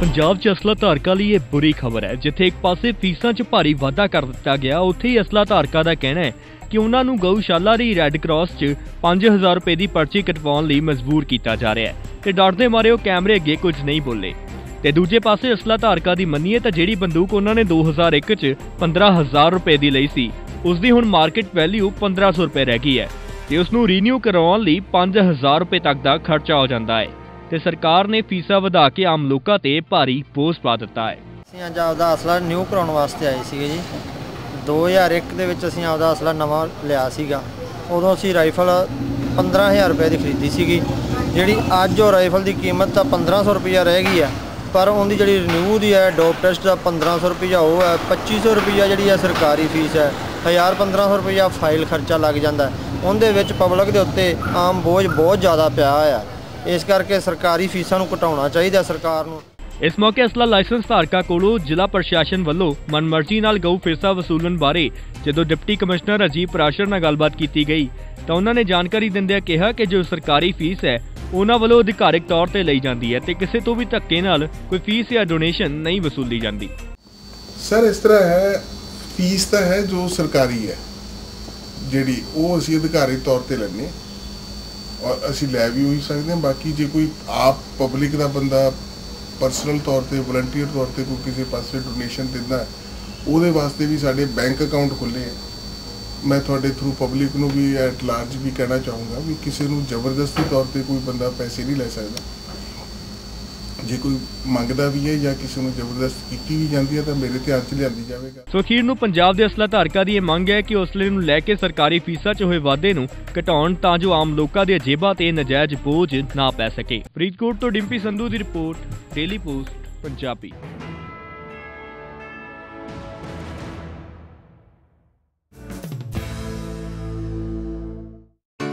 ਪੰਜਾਬ 'ਚ ਅਸਲਾ ਧਾਰਕਾਂ ਲਈ ਇਹ ਬੁਰੀ ਖਬਰ ਹੈ। ਜਿੱਥੇ ਇੱਕ ਪਾਸੇ ਫੀਸਾਂ 'ਚ ਭਾਰੀ ਵਾਧਾ ਕਰ ਦਿੱਤਾ ਗਿਆ, ਉੱਥੇ ਹੀ ਅਸਲਾ ਧਾਰਕਾਂ ਦਾ ਕਹਿਣਾ ਹੈ ਕਿ ਉਹਨਾਂ ਨੂੰ ਗਊਸ਼ਾਲਾ ਦੀ ਰੈੱਡ ਕਰਾਸ 'ਚ 5000 ਰੁਪਏ ਦੀ ਪਰਚੀ ਕਟਵਾਉਣ ਲਈ ਮਜਬੂਰ ਕੀਤਾ ਜਾ ਰਿਹਾ ਹੈ। ਤੇ ਡਰਦੇ ਮਾਰੇ ਉਹ ਕੈਮਰੇ ਅੱਗੇ ਕੁਝ ਨਹੀਂ ਬੋਲੇ। ਤੇ ਦੂਜੇ ਪਾਸੇ ਅਸਲਾ ਧਾਰਕਾਂ ਦੀ ਮੰਨੀਏ ਤਾਂ ਜਿਹੜੀ ਬੰਦੂਕ ਉਹਨਾਂ ਨੇ 2001 'ਚ 15000 ਰੁਪਏ ਦੀ ਲਈ ਸੀ ਉਸ ਦੀ ਹੁਣ ਮਾਰਕੀਟ ਵੈਲਿਊ 1500 ਰੁਪਏ ਰਹਿ ਗਈ ਹੈ। ਤੇ ਉਸ ਨੂੰ ਰੀਨਿਊ ਕਰਵਾਉਣ ਲਈ 5000 ਰੁਪਏ ਤੱਕ ਦਾ ਖਰਚਾ ਹੋ ਜਾਂਦਾ ਹੈ। ਤੇ ਸਰਕਾਰ ਨੇ ਫੀਸਾਂ ਵਧਾ ਕੇ ਆਮ ਲੋਕਾਂ ਤੇ ਭਾਰੀ ਬੋਝ ਪਾ ਦਿੱਤਾ ਹੈ। ਅਸੀਂ ਅੱਜ ਆਪਦਾ ਅਸਲਾ ਨਿਊ ਕਰਾਉਣ ਵਾਸਤੇ ਆਏ ਸੀਗੇ ਜੀ। 2001 ਦੇ ਵਿੱਚ ਅਸੀਂ ਆਪਦਾ ਅਸਲਾ ਨਵਾਂ ਲਿਆ ਸੀਗਾ। ਉਦੋਂ ਅਸੀਂ ਰਾਈਫਲ 15000 ਰੁਪਏ ਦੀ ਖਰੀਦੀ ਸੀਗੀ। ਜਿਹੜੀ ਅੱਜ ਉਹ ਰਾਈਫਲ ਦੀ ਕੀਮਤ ਤਾਂ 1500 ਰੁਪਈਆ ਰਹਿ ਗਈ ਆ, ਪਰ ਉਹਦੀ ਜਿਹੜੀ ਰਿਨਿਊ ਦੀ ਹੈ ਡੋਪ ਟੈਸਟ ਦਾ 1500 ਰੁਪਈਆ ਉਹ ਹੈ 2500 ਰੁਪਈਆ ਜਿਹੜੀ ਹੈ ਸਰਕਾਰੀ ਫੀਸ ਹੈ 1000 1500 ਰੁਪਈਆ ਫਾਈਲ ਖਰਚਾ ਲੱਗ ਜਾਂਦਾ ਉਹਦੇ ਵਿੱਚ ਪਬਲਿਕ ਦੇ ਉੱਤੇ ਆਮ ਬੋਝ ਬਹੁਤ ਜ਼ਿਆਦਾ ਪਿਆ ਆ ਇਸ ਕਰਕੇ ਸਰਕਾਰੀ ਫੀਸਾਂ ਨੂੰ ਘਟਾਉਣਾ ਚਾਹੀਦਾ ਸਰਕਾਰ ਨੂੰ। ਇਸ ਮੌਕੇ ਅਸਲਾ ਲਾਇਸੈਂਸ ਧਾਰਕਾਂ ਕੋਲੋਂ ਜ਼ਿਲ੍ਹਾ ਪ੍ਰਸ਼ਾਸਨ ਵੱਲੋਂ ਮਨਮਰਜ਼ੀ ਨਾਲ ਗਊ ਫਿਰਸਾ ਵਸੂਲਣ ਬਾਰੇ ਜਦੋਂ ਡਿਪਟੀ ਕਮਿਸ਼ਨਰ ਅਜੀਬ ਪ੍ਰਾਸ਼ਰ ਨਾਲ ਗੱਲਬਾਤ ਕੀਤੀ ਗਈ ਤਾਂ ਉਹਨਾਂ ਨੇ ਜਾਣਕਾਰੀ ਦਿੰਦਿਆਂ ਕਿਹਾ ਕਿ ਜੋ ਸਰਕਾਰੀ ਫੀਸ ਹੈ ਉਹਨਾਂ ਵੱਲੋਂ ਅਧਿਕਾਰਿਕ ਤੌਰ ਤੇ ਲਈ ਜਾਂਦੀ ਹੈ ਤੇ ਕਿਸੇ ਤੋਂ ਵੀ ਧੱਕੇ ਨਾਲ ਕੋਈ ਫੀਸ ਜਾਂ ਡੋਨੇਸ਼ਨ ਨਹੀਂ ਵਸੂਲੀ ਜਾਂਦੀ। ਸਰ ਇਸ ਤਰ੍ਹਾਂ ਹੈ ਫੀਸ ਤਾਂ ਹੈ ਜੋ ਸਰਕਾਰੀ ਹੈ ਜਿਹੜੀ ਉਹ ਅਸੀਂ ਅਧਿਕਾਰੀ ਤੌਰ ਤੇ ਲੈਂਦੇ ਹਾਂ। ਔਰ ਅਸੀਂ ਲੈ ਵੀ ਉਹੀ ਸਕਦੇ ਹਾਂ। ਬਾਕੀ ਜੇ ਕੋਈ ਆਪ ਪਬਲਿਕ ਦਾ ਬੰਦਾ ਪਰਸਨਲ ਤੌਰ ਤੇ ਵਲੰਟੀਅਰ ਤੌਰ ਤੇ ਕੋਈ ਕਿਸੇ ਪਾਸੇ ਡੋਨੇਸ਼ਨ ਦਿੰਦਾ ਉਹਦੇ ਵਾਸਤੇ ਵੀ ਸਾਡੇ ਬੈਂਕ ਅਕਾਊਂਟ ਖੁੱਲੇ ਹੈ। ਮੈਂ ਤੁਹਾਡੇ ਥਰੂ ਪਬਲਿਕ ਨੂੰ ਵੀ ਐਟ ਲਾਰਜ ਵੀ ਕਹਿਣਾ ਚਾਹੂੰਗਾ ਵੀ ਕਿਸੇ ਨੂੰ ਜ਼ਬਰਦਸਤੀ ਤੌਰ ਤੇ ਕੋਈ ਬੰਦਾ ਪੈਸੇ ਨਹੀਂ ਲੈ ਸਕਦਾ। ਜੇ ਕੋਈ ਮੰਗਦਾ ਵੀ ਹੈ ਜਾਂ ਕਿਸੇ ਨੂੰ ਜ਼ਬਰਦਸਤ ਕੀਤੀ ਵੀ ਜਾਂਦੀ ਹੈ ਤਾਂ ਮੇਰੇ ਧਿਆਨ 'ਚ ਲਿਆਂਦੀ ਜਾਵੇਗਾ। ਸੋ ਅਖੀਰ ਨੂੰ ਪੰਜਾਬ ਦੇ ਅਸਲਾ ਧਾਰਕਾਂ ਦੀ ਇਹ ਮੰਗ ਹੈ ਕਿ ਅਸਲੇ ਨੂੰ ਲੈ ਕੇ ਸਰਕਾਰੀ ਫੀਸਾਂ 'ਚ ਹੋਏ ਵਾਧੇ ਨੂੰ ਘਟਾਉਣ ਤਾਂ ਜੋ ਆਮ ਲੋਕਾਂ ਦੇ ਜੇਬਾਂ ਤੇ ਨਜਾਇਜ਼ ਬੋਝ ਨਾ ਪੈ ਸਕੇ। ਫਰੀਦਕੋਟ ਤੋਂ ਡਿੰਪੀ ਸੰਧੂ ਦੀ ਰਿਪੋਰਟ, ਡੇਲੀ ਪੋਸਟ, ਪੰਜਾਬੀ।